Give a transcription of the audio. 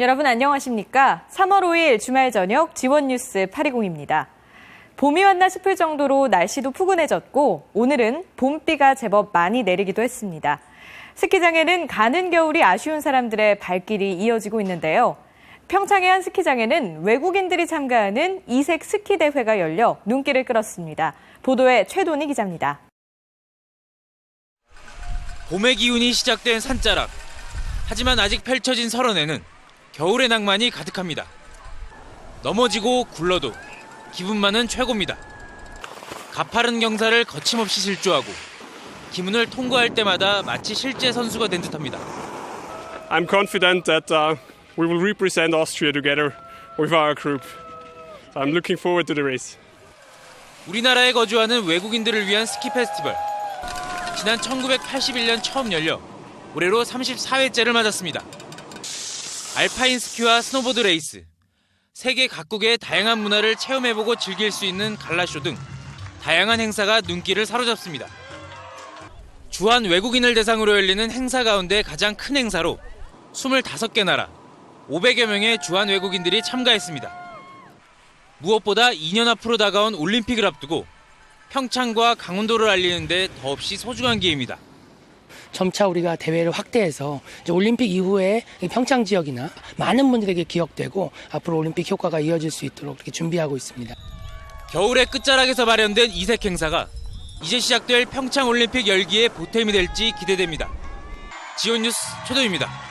여러분 안녕하십니까? 3월 5일 주말 저녁 지원 뉴스 820입니다. 봄이 왔나 싶을 정도로 날씨도 푸근해졌고 오늘은 봄비가 제법 많이 내리기도 했습니다. 스키장에는 가는 겨울이 아쉬운 사람들의 발길이 이어지고 있는데요. 평창의 한 스키장에는 외국인들이 참가하는 이색 스키 대회가 열려 눈길을 끌었습니다. 보도에 최돈희 기자입니다. 봄의 기운이 시작된 산자락. 하지만 아직 펼쳐진 설원에는 겨울의 낭만이 가득합니다. 넘어지고 굴러도 기분만은 최고입니다. 가파른 경사를 거침없이 질주하고 기문을 통과할 때마다 마치 실제 선수가 된 듯합니다. I'm confident that uh, we will represent Austria together with our group. I'm looking forward to the race. 우리나라에 거주하는 외국인들을 위한 스키 페스티벌. 지난 1981년 처음 열려 올해로 34회째를 맞았습니다. 알파인 스키와 스노보드 레이스, 세계 각국의 다양한 문화를 체험해보고 즐길 수 있는 갈라쇼 등 다양한 행사가 눈길을 사로잡습니다. 주한 외국인을 대상으로 열리는 행사 가운데 가장 큰 행사로 25개 나라 500여 명의 주한 외국인들이 참가했습니다. 무엇보다 2년 앞으로 다가온 올림픽을 앞두고 평창과 강원도를 알리는데 더없이 소중한 기회입니다. 점차 우리가 대회를 확대해서 올림픽 이후에 이 평창 지역이나 많은 분들에게 기억되고 앞으로 올림픽 효과가 이어질 수 있도록 이렇게 준비하고 있습니다. 겨울의 끝자락에서 마련된 이색 행사가 이제 시작될 평창 올림픽 열기의 보탬이 될지 기대됩니다. 지온 뉴스 최도입니다.